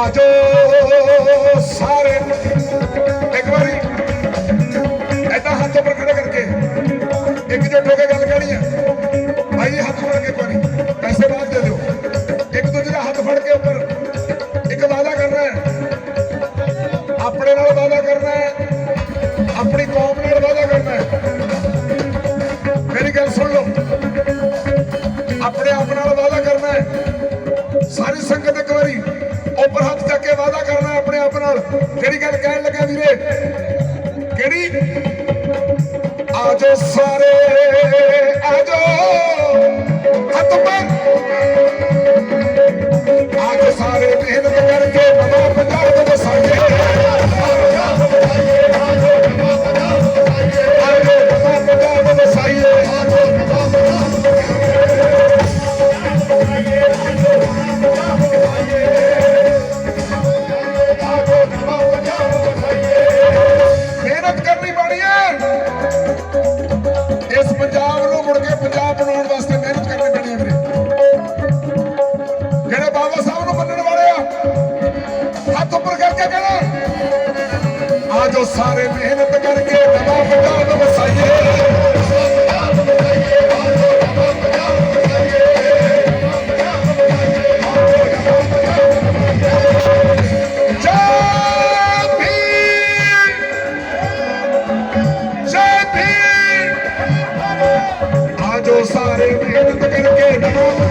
ਆਜੋ ਸਾਰੇ। ਇੱਕ ਵਾਰੀ ਐਦਾਂ ਹੱਥ ਉੱਪਰ ਖੜੇ ਕਰਕੇ, ਇੱਕ ਜੁੱਟ ਹੋ ਕੇ ਗੱਲ ਕਰਨੀ ਹੈ ਭਾਈ ਹੱਥ ਫੜ ਕੇ ਕੋਈ ਪੈਸੇ ਬਾਅਦ ਦੇ ਦਿਓ। ਇੱਕ ਦੂਜੇ ਦਾ ਹੱਥ ਫੜ ਕੇ ਉੱਪਰ, ਇੱਕ ਵਾਅਦਾ ਕਰਨਾ ਹੈ। ਆਪਣੇ ਨਾਲ ਵਾਅਦਾ ਕਰਨਾ ਹੈ, ਆਪਣੀ ਕੌਮ ਨਾਲ ਵਾਅਦਾ ਕਰਨਾ ਹੈ। ਮੇਰੀ ਗੱਲ ਸੁਣ ਲਓ। ਆਪਣੇ ਆਪ ਨਾਲ ਵਾਅਦਾ ਕਰਨਾ ਹੈ। ਸਾਰੀ ਸੰਗਤ ਇੱਕ ਵਾਰੀ ਜਿਹੜੀ ਗੱਲ ਕਹਿਣ ਲੱਗਾ ਵੀਰੇ? ਕਿਹੜੀ? ਆਜੋ ਸਾਰੇ ਆਜੋ ਹੱਥ ਉੱਪਰ ਆਜੋ ਸਾਰੇ, ਮਿਹਨਤ ਕਰਕੇ। ਆਜੋ ਸਾਰੇ ਮਿਹਨਤ ਕਰਕੇ ਨਵਾਂ ਪੰਜਾਬ ਵਸਾਈਏ। ਸਾਰੇ ਮਿਹਨਤ ਕਰਕੇ ਨਵਾਂ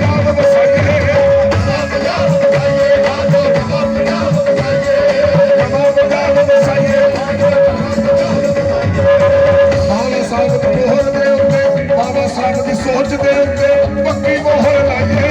ਭਾਰਤ ਦੀ ਸੋਚ ਦੇ ਉੱਤੇ ਪੱਕੀ ਮੋਹਰ ਲਾਈਏ